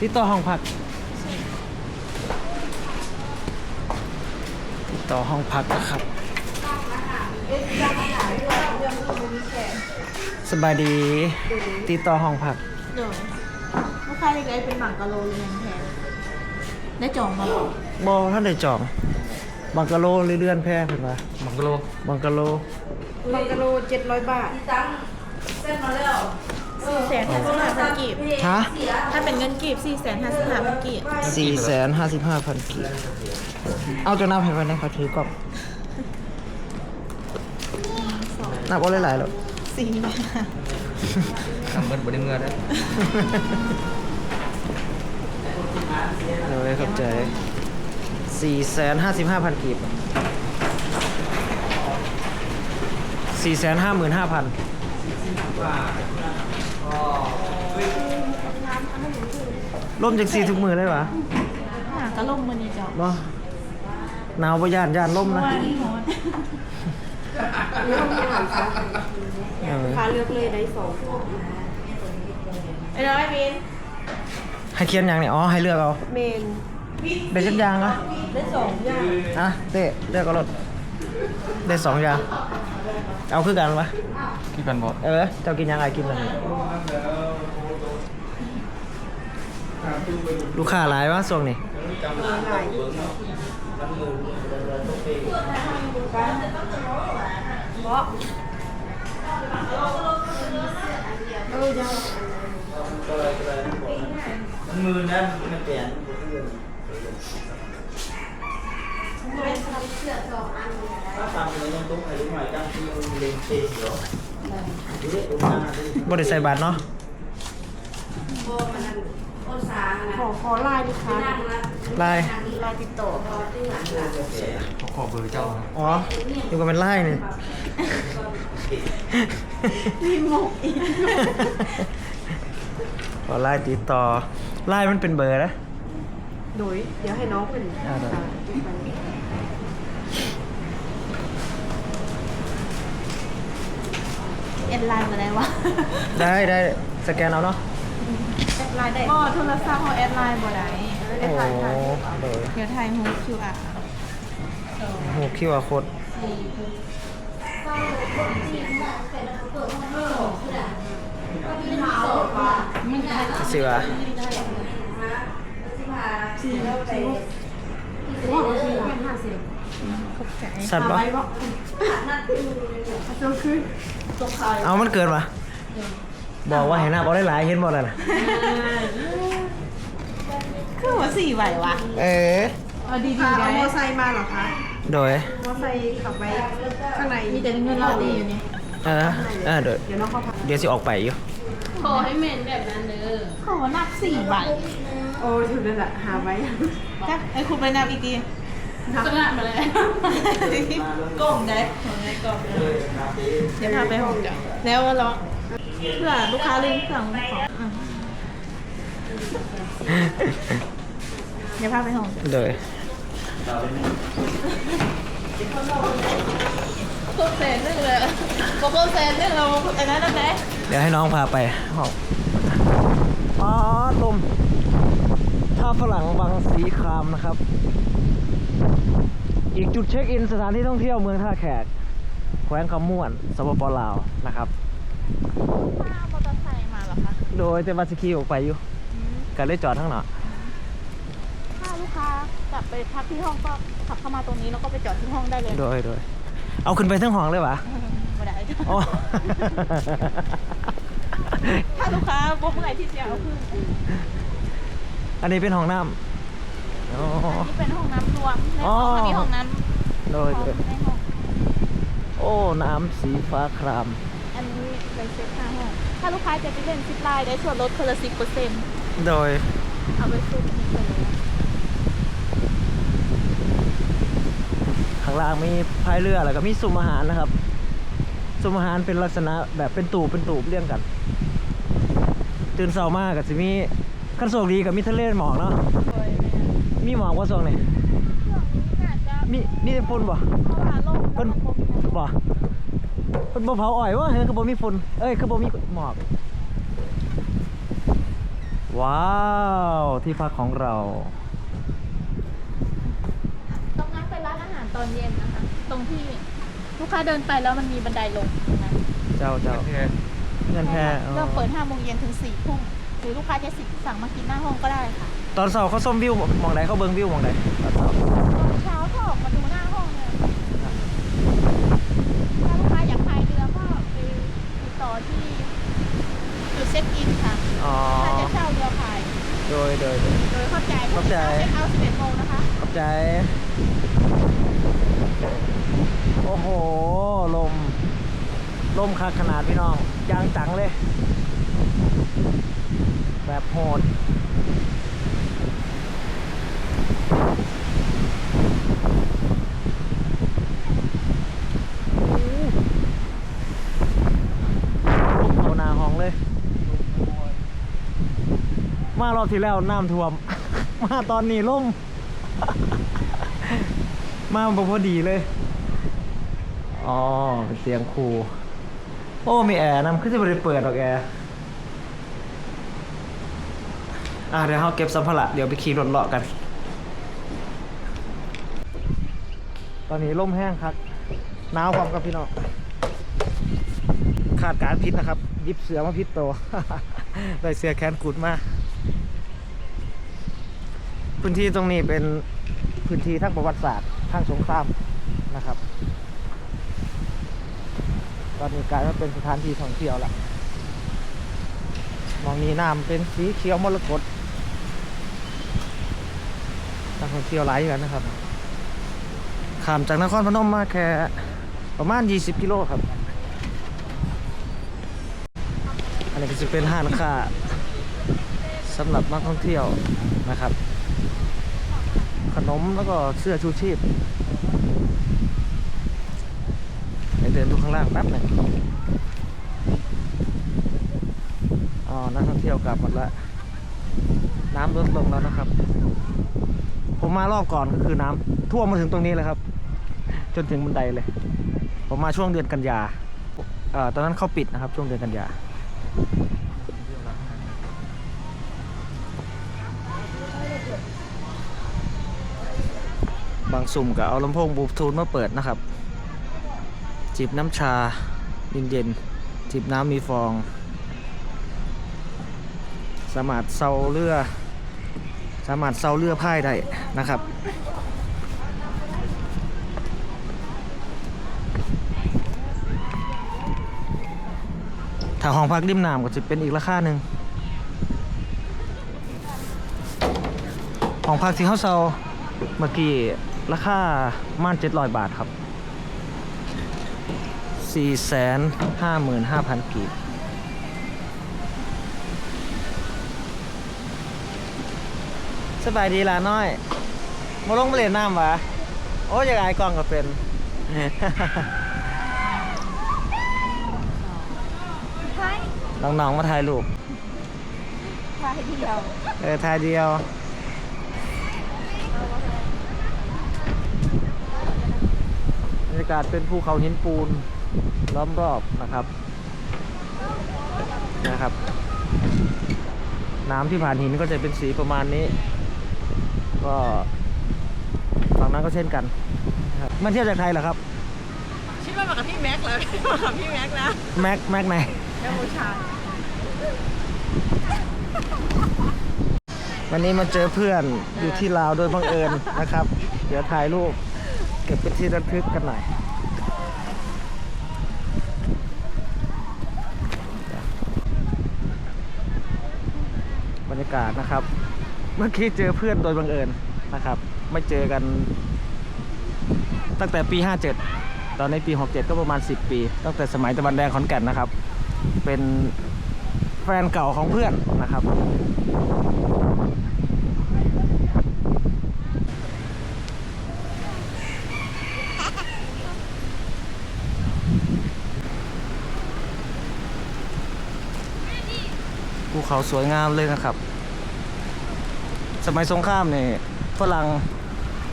ติดต่อห้องพัก ติดต่อห้องพักนะครับ สบายดี ติดต่อห้องพักเดี๋ยวลูกค้าเล็กๆเป็นหมังกะโลเรียนแทนได้จองมาบอกบอท่านได้จอง บังกะโลหรือเรือนแพร่เพิ่นว่าบังกะโล บังกะโล บังกะโลเจ็ดร้อยบาทสี่แสนห้าสิบห้าพันกีบ ฮะถ้าเป็นเงินกีบสี่แสนห้าสิบห้าพันกีบสี่แสนห้าสิบห้าพันกีบเอาจนนับให้ไปนะเขาถือกล่องนับเอาหลายๆหรอกสี่บาททำเงินบริเมื่อได้เลยเข้าใจสี่แสนห้าสิบห้าพันกีบสี่แสนห้าหมื่นห้าพัน ร่มจากสี่ทุกมือเลยวะหากระล่มมันนี่จองบ่หนาวบ่ย่านย่านล่มนะว่านี่ฮอนเออค้าเลือกเลยได้สองไอ้น้อยมินให้เขียนอย่างเนี่ยอ๋อให้เลือกเอาเมนได้จักอย่างอะได้สองอย่างอะเต้เลือกเอารถ ได้สองอย่างเอาคือกันปะที่กันบอกเออเจ้ากินยังไงกินอะไรลูกค้าหลายวะช่วงนี้หลายเพ ราะเออยังมือนั้นมันเปลี่ยนบ่ได้ใส่บาทเนาะขอขอไลน์ลูกค้าลายรอติดต่อเขาขอเบอร์เจ้านะอ๋ออยู่กันเป็นไล่นี่มีหมกอีกขอไล่ติดต่อไล่มันเป็นเบอร์นะโดยเดี๋ยวให้น้องเป็นอ่า ด้เอ็นไลน์มาได้วะได้ได้สแกนเอาเนาะแอดไลน์ได้ก็โทรศัพท์เขาแอดไลน์บ่ได้โอ้โหโดยเดี๋ยวไทยฮูคิวอะโหคิวอาโคดเสือสัตว์ปะไว้บ อกจงคือเอามันเกินปะบอกว่าเห็นหน้าบอกได้หลายเห็นบอกแล้วนะคือว่าสี่ไหววะ เออเอาดีพาๆเอาได้มอไซค์มาเหรอคะ โดย มอไซค์ขับไปข้างใน มีแต่เงินเราดีอยู่นี่เออเออเดี๋ยวเดี๋ยวน้องเขาพาเดี๋ยวสิออกไปอยู่ ขอให้เมนแบบนั้นเด้อขอนับสี่ใบโอ้ถึงนั่นแหละหาไว้จ้ะไอ้คุณไปนับอีกที สละมาเลยกล่องได้ของในกล่องเดี๋ยวพาไปห้องจ้ะแล้วเราเพื่อลูกค้าลืมสั่งของอะเดี๋ยวพาไปห้องจ้ะโดยโคตรแสนนึงเลยโคตรแสนนึงเราไอ้นั่นนั่นแหละเดี๋ยวให้น้องพาไปห้องอ๋อลมท่าฝรั่งบางสีครามนะครับ อีกจุดเช็คอินสถานที่ท่องเที่ยวเมืองท่าแขก แขวงคำม่วนสปปลาวนะครับ ถ้ามอเตอร์ไซค์มาเหรอคะโดยเตวัสกีออกไปอยู่กันเลยจอดทั้งหนาถ้าลูกค้ากลับไปพักที่ห้องก็ขับเข้ามาตรงนี้แล้วก็ไปจอดที่ห้องได้เลยโดยโดยเอาขึ้นไปทั้งห้องเลยวะไม่ได้ อ๋อ ถ้าลูกค้าบอกเมื่อไหร่ที่จะเอาขึ้นอันนี้เป็นห้องน้ำ อ๋อ อันนี้เป็นห้องน้ำรวมในห้องอ๋อมันมีห้องน้ำโดยโดยในห้องโอ้ น้ำสีฟ้าคราม อันนี้ใบเซ็ตห้าห้องถ้าลูกค้าจะไปเล่นซิปไลน์ได้ส่วนลดคนละสิบเปอร์เซ็นต์โดย เอาไปซื้อที่นี่เลยข้างล่างมีพายเรือแล้วก็มีซุ้มอาหารนะครับซุ้มอาหารเป็นลักษณะแบบเป็นตูบเป็นตูบเรียงกันตื่นเช้ามากกับสิมีขั้นโศกดีกับมีทะเลหมอกเนาะ โดยเนี่ย มีหมอกว่าโศกนี่ช่วงนี้น่าจะมีมีแต่ฝุ่นบ่เพราะว่าโลกเพิ่นบ่เพิ่นบ่เผาอ้อยวะเฮ้ยคือบ่มีฝุ่นเอ้ยคือบ่มีหมอก ว้าว ที่พักของเรา ตรงนั้นเป็นร้านอาหารตอนเย็นนะคะ ตรงที่ลูกค้าเดินไปแล้วมันมีบันไดลงตรงนั้นเจ้าเจ้าโอเคเงินแพร่อ๋อเราเปิด5โมงเย็นถึง4ทุ่ม หรือลูกค้าจะสั่งมากินหน้าห้องก็ได้ค่ะ ตอนเสาร์เขาส้มวิวมองไหนเขาเบิ้งวิวมองไหนตอนเสาร์ ตอนเช้าก็ออกมาดูหน้าห้องเนี่ยถ้าลูกค้าอยากพายเรือก็ไปติดต่อที่จุดเช็คอินค่ะ อ๋อ ถ้าจะเช่าเรือพาย โดยโดยโดย โดยเข้าใจ เข้าใจ เช็คเอาท์11โมงนะคะ ขอบใจ โอ้โห ลม ลมคักขนาดพี่น้องยางจังเลย แบบโหด ลมเขาหนาห้องเลย มารอบที่แล้วน้ำท่วม มาตอนนี้ล่ม มาบ่พอดีเลย อ๋อเป็นเสียงครู โอ้มีแอร์นำขึ้นจะไม่ได้เปิดหรอกแอร์อะเดี๋ยวเราเก็บสัมภาระเดี๋ยวไปขี่รถเลาะกัน ตอนนี้ล่มแห้งครับหนาวความกับพี่น้องขาดการพิษนะครับ ยิบเสือมาพิษโต ได้เสือแขนกุดมาพื้นที่ตรงนี้เป็นพื้นที่ทางประวัติศาสตร์ทางสงครามนะครับ ตอนนี้กลายมาเป็นสถานที่ท่องเที่ยวละมองนี้น้ำเป็นสีเขียวมรกตนักท่องเที่ยวหลายอยู่กันนะครับข้ามจากนครพนมมาแค่ประมาณ 20 กิโลครับ อันนี้ก็ จะเป็นห้างค้าสำหรับนักท่องเที่ยวนะครับ ขนมแล้วก็เสื้อชูชีพเดินดูข้างล่างแป๊บหนึ่งอ๋อ นักท่องเที่ยวกลับหมดแล้วน้ำลดลงแล้วนะครับ ผมมารอบก่อนก็คือน้ำท่วมมาถึงตรงนี้เลยครับ จนถึงบันไดเลย ผมมาช่วงเดือนกันยาตอนนั้นเขาปิดนะครับ ช่วงเดือนกันยา บาง สุ่มก็เอาลำโพงบลูทูธมาเปิดนะครับ จิบน้ำชาเย็นๆจิบน้ำมีฟอง สามารถเซาเรือ สามารถเซาเรือพายได้นะครับถ้าห้องพักริมน้ำก็จะเป็นอีกราคาหนึ่งห้องพักที่เขาเซาเมื่อกี้ ราคาม่านเจ็ดร้อยบาทครับสี่แสนห้าหมื่นห้าพันกีบสบายดีล่ะน้อยมาลงมาเล่นน้ำวะโอ้ยอยากอายกล้องก็เป็น น้องๆมาถ่ายรูปพายเดียว เออถ่ายเดียว รรยากาศเป็นภูเขาหินปูนล้อมรอบนะครับนะครับ น้ำที่ผ่านหินก็จะเป็นสีประมาณนี้ ก็ฝั่งนั้นก็เช่นกันนะครับมันเที่ยวจากไทยเหรอครับคิดว่ามากับพี่แม็กซ์เลยมากับพี่แม็กซ์นะแม็กแม็กไหนแม็กซ์บูชาวันนี้มาเจอเพื่อนอยู่ที่ลาวโดยบังเอิญนะครับ เดี๋ยวถ่ายรูปเก็บเป็นที่ระลึกกันหน่อยบรรยากาศนะครับ เมื่อกี้เจอเพื่อนโดยบังเอิญนะครับ ไม่เจอกัน ตั้งแต่ปี 57 ตอนในี้ปี 67 ก็ประมาณ 10 ปี ตั้งแต่สมัยตะวันแดงขอนแก่นนะครับ เป็นแฟนเก่าของเพื่อนนะครับ เขาสวยงามเลยนะครับ สมัยสงครามเนี่ยฝรั่ง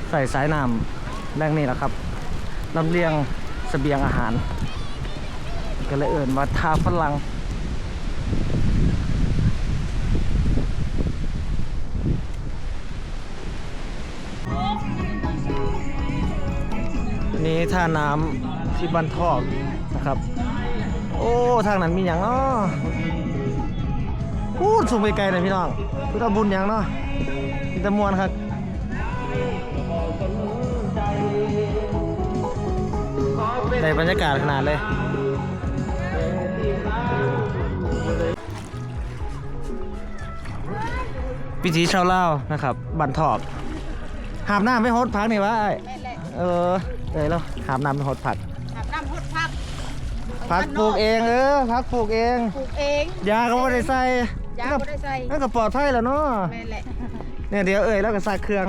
ใส่สายน้ำแรงนี่แหละครับลำเลียงสเสบียงอาหาร ก็เลยเอิ่นว่าท่าฝรั่งนี่ท่าน้ำที่บันทอกนะครับ โอ้ ทางนั้นมีอย่างอ้อ พูดส่งไปไกลเลยพี่น้องพุทธบุญย่างเนาะมีแตะมวนครับได้บรรยากาศขนาดเลยวิถีชาวเล่านะครับ บันทอบ หาบน้ำไม่ฮดพักนี่วะไอ้แม่แหละเออเลยแล้วหาบน้ำไม่ฮดผัก ผักปลูกเองเออผักปลูกเองปลูกเองยาก็ไม่ได้ใส่ยาก็บ่ได้ใส่นั่นก็ปลอดภัยแล้วเนาะแม่แหละเนี่ยเดี๋ยวเอ่ยแล้วก็ใส่เครื่อง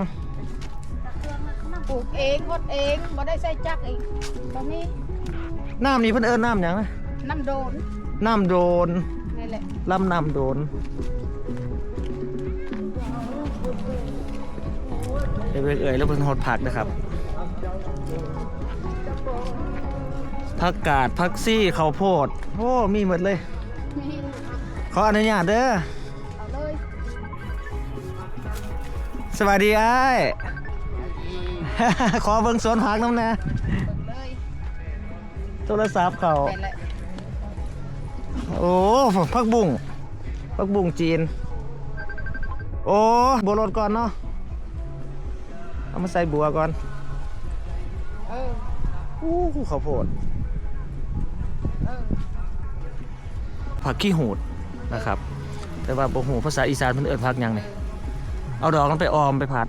ปลูกเองหดเองบ่ได้ใส่จักอีกบ่มีน้ำนี่เพิ่นเอิ้นน้ำหยังนะน้ำโดนน้ำโดนแม่แหละลำน้ำโดนเดี๋ยวเอ่ยแล้วเพิ่นฮดผักนะครับ ผักกาดผักซี่ข้าวโพดโอ้มีหมดเลยมีขออนุญาตเด้อเอาเลยสวัสดีไอ้าย ขอเบิ่งสวนผักน้ำแน่เลยโทรศัพท์เขาแม่แหละโอ้ผักบุ้งผักบุ้งจีน โอ้บัวรดก่อนเนาะเอามาใส่บัวก่อน เอออู้ข้าวโพด ผักขี้หูดนะครับ แต่ว่าบ่หูภาษาอีสานเพิ่นเอิ้นผักหยังนี่เอาดอกมันไปออมไปผัด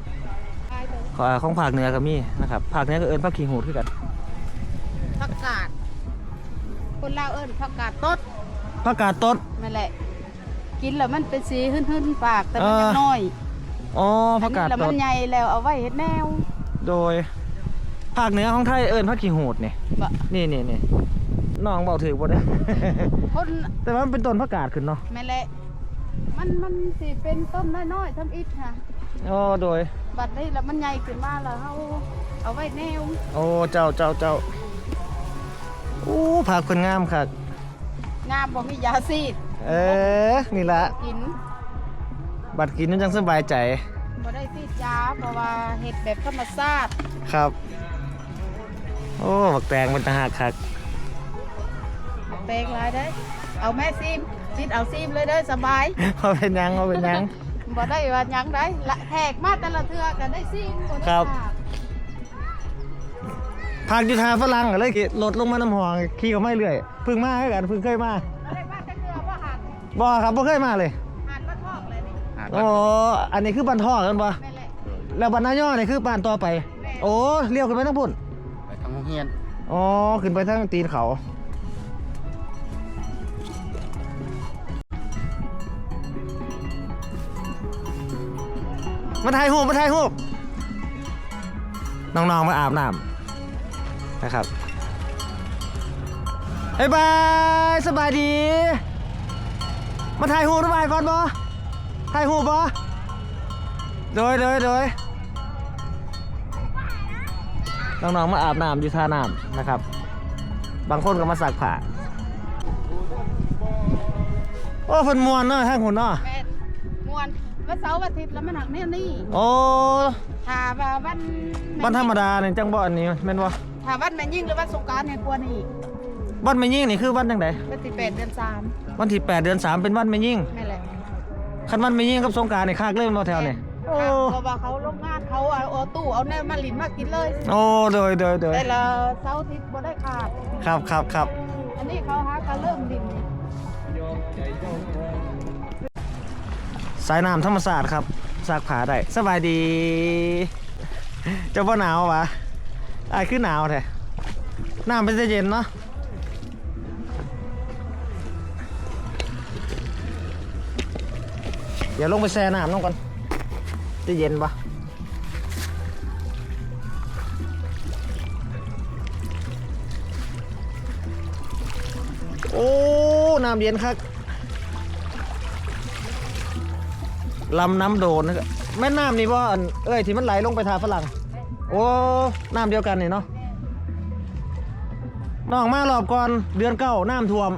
ตายเลยขอของภาคเหนือก็มีนะครับภาคเหนือก็เอิ้นผักขี้หูดคือกันผักกาดคนลาวเอิ้นผักกาดต้นผักกาดต้นแม่แหละ กินแล้วมันเป็นสีหึ่นๆปากแต่มันเออยังน้อยอ๋อผักกาดอันนี้แล้วต้มันนใหญ่แล้วเอาไว้เฮ็ดแนว โดยภาคเหนือของไทยเอิ้นผักขี้หูดนี่บะนี่นี่นี่ น้องเบาถือบ่ได้ คนแต่ว่ามันเป็นต้นผักกาดขึ้นเนาะแม่แหละมันมันสิเป็นต้นน้อยๆทำอิฐค่ะอ๋อโดย บัดนี้แล้วมันใหญ่ขึ้นมาแล้วเฮาเอาไว้แนวโอ้เจ้าเจ้าเจ้าอู้ผักคนงามค่ะงามบ่มียาซีดเออนี่ละกินบัดกินนั่นจังสบายใจบ่ได้ซีดยาเพราะว่าเฮ็ดแบบธรรมชาติครับ โอ้บักแตงมันตะหักคัก แปลงหลายได้อเอาแม่ซีมซีดเอาซีมเลยเด้อสบายพอเป็นหยังพอเป็นหยัง บ่ได้ว่าหยังได้ละแทกมาแต่ละเทื่อก็ได้ซีมได้ครับ ขาดผักอยู่ทาฝรั่งก็เลยขี่รถลงมาน้ำหองขี่ก็ไม่เรื่อยเพึ่งมาให้กันเพึ่งเคยมาบ่ได้มาแต่เทื่อบ่หันบ่ครับบ่เคยมาเลยหันมาทอกเลยนี่โอ้อันนี้คือบันทอกกันบ่แม่นแหละแล้วบันนาย่อนี่คือปานต่อไป โอ้เลี้ยวขึ้นไปทั้งพุ่นไปทางโรงเรียนอ๋อขึ้นไปทางตีนเขา มาถ่ายรูปมาถ่ายรูปน้องๆมาอาบน้ำนะครับบ๊ายบายสบายดี มาถ่ายรูประบายก่อนบอถ่ายรูปบอโดยโดยโดยน้องๆมาอาบน้ำอยู่ท่าน้ำนะครับ บางคนก็มาสักผ้าโอ้เพิ่นมวนเนาะทางหุ่นเนาะ วนวันเสาร์วันอาทิตย์แล้วมันหักแนวนี้โอ้ถ้าว่าวันวันธรรมดาเนี่ยจังบ่อันนี้แม่นบ่ถ้าวันแม่นยิ่งหรือวันสงกรานต์เนี่ยกลัวนี่วันแม่ยิ่งนี่คือวันจังไดวันที่8เดือน3วันที่8เดือน3เป็นวันแม่ยิ่งแม่นแหละคันวันแม่ยิ่งกับสงกรานต์นี่คากเล่นบ่แถวนี่โอ้เพราะว่าเขาโรงงานเขาเอาเอาตู้เอาแนวมาลินมากินเลยโอ้โดยโดยโดยแต่ละเสาร์อาทิตย์บ่ได้ขาดครับครับครับอันนี้เขาหากันเริ่มดิน สายน้ำธรรมศาสตร์ครับสักผ้าได้สบายดี เจะบ่หนาววะไอายคือหนาวแท้น้ำเป็นจะเย็นเนาะเดี๋ยวลงไปแช่น้ำน้องก่อนจะเย็นปะโอ้ น้ำเย็นครับ ลำน้ำโดนนะครับแม่น้ำนี่ว่าเอ้ยที่มันไหลลงไปทาฝรั่ง โอ้น้ำเดียวกันนี่เนาะน้องมารอบก่อนเดือนเก้าน้ำท่วม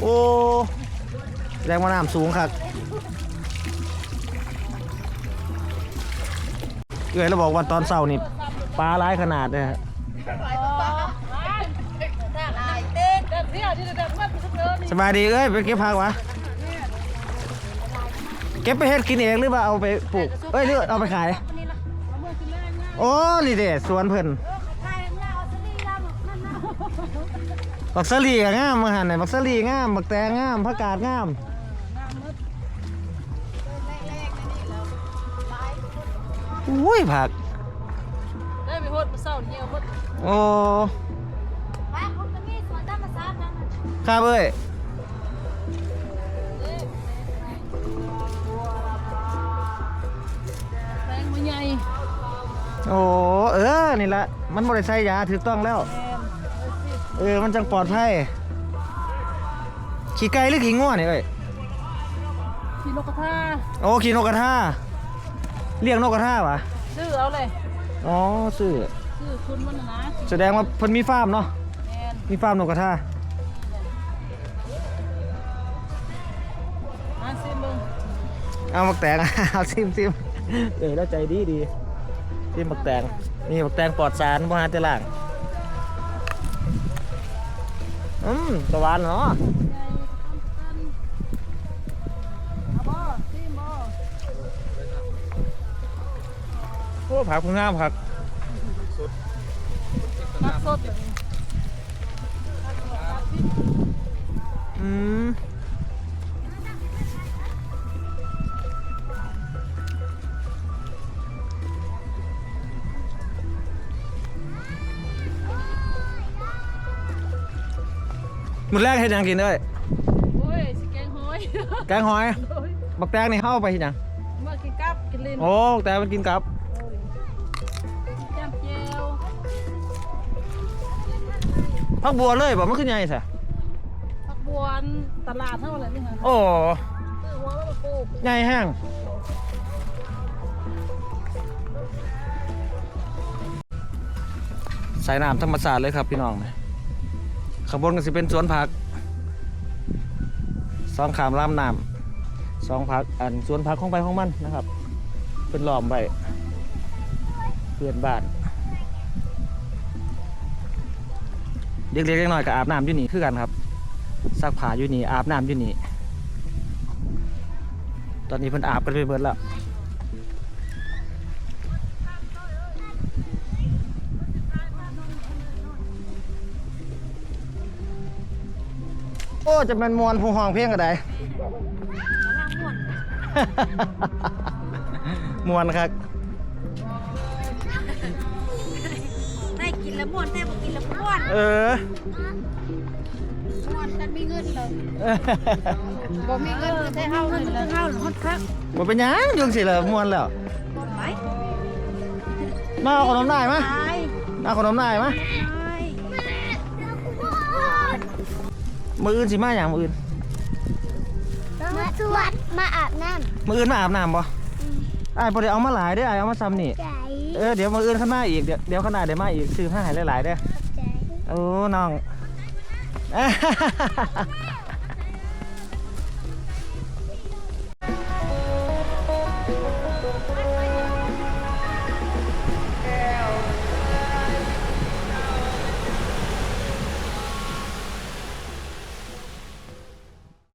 โอ้แรงว่าน้ำสูงครับเอ้ยเราบอกว่าตอนเช้านี่ปลาหลายขนาดเลยฮะสบายดีเอ้ยไปเก็บผักวะ เก็บไปเฮ็ดกินเองหรือว่าเอาไปปลูก เอ้ยหรือเอาไปขายโอ้นี่เด้สวนเพิ่นบักสลีก็งามมาหันน่ะบักสลีงามบักแตงงามผักกาดงามอุ้ยผัก ได้ไปโหดมาเศร้าเหี่ยวหมดโอ้ครับเอ้ย โอ้เออนี่ละมันบริใส่ยาถูกต้องแล้ว เออมันจังปลอดภัยขี่ไก่หรือขี่ง่วนี่เอ้ยที่นกกระทาโอ้ขี่นกกระทาเลี้ยงนกกระทาวะซื้อเอาเลยอ๋อซื้อซื้อคุณมันน่ะนะแสดงว่าเพิ่นมีฟาร์มเนาะแมนมีฟาร์มนกกระทามาซิมเบิ่งเอาบักแตงเอาซิมซิมเออแล้วใจดีดี ซิมบักแตงนี่บักแตงปลอดสารบ่หาแต่ล่างอืมตะวันเนาะเอาบ่ซิมบ่โอ้ผักงามผักผักสดเลยอืม มื้อแรกเฮ็ดหยังกินเอ้ยโอ้ยสิแกงหอยแกงหอย โอ้ยบักแตงนี่เฮาไปเฮ็ดหยังมากินกับกินลิ้นโอ้บักแตงมันกินกับแจ่มเจียวผักบัวเลยบ่มันคือใหญ่แท้ผักบวนตลาดเท่าไหร่นี่ฮะโอ้ซื้อหัวแล้วมาปลูกใหญ่แห้งสายน้ำธรรมศาสตร์เลยครับพี่น้อง ข้างบนก็สิเป็นสวนผักสองขามลำน้ำสองผักอันสวนผักของไปของมันนะครับ เป็นล้อมไว้เพื่อนบ้านเด็กๆเล็กน้อยก็อาบน้ำอยู่นี่คือกันครับซักผ้าอยู่นี่อาบน้ำอยู่นี่ตอนนี้เพิ่นอาบกันไปเบิดแล้ว โอ้จะเป็นมวนผู้ห้องเพลงกระไดมวนครับได้กินแล้วม่วนได้บ่กินแล้วม่วนเออม่วนกันมีเงินเลยบ่มีเงินก็ได้เฮาเงินเลยเฮาฮอดคักบ่เป็นหยังยุงสิเลยมวนแล้วบ่ไปมาเอาขนมได้มะไปมาเอาขนมได้มะ มืออื่นสิมาอย่างมืออื่นมาสวดมาอาบน้มืออื่นมาอาบน้ำบ่ไอ้ายบ่ได้เอามาหลายเด้อไอ้ายเอามาซ้ำนี่ำใจเออเดี๋ยวมืออื่นข้างหน้าอีกเดี๋ยวเดี๋ยวข้างหน้าเดี๋ยวมาอีกซื้อผ้าให้หลายๆเด้อ ใจ โอ้น้อง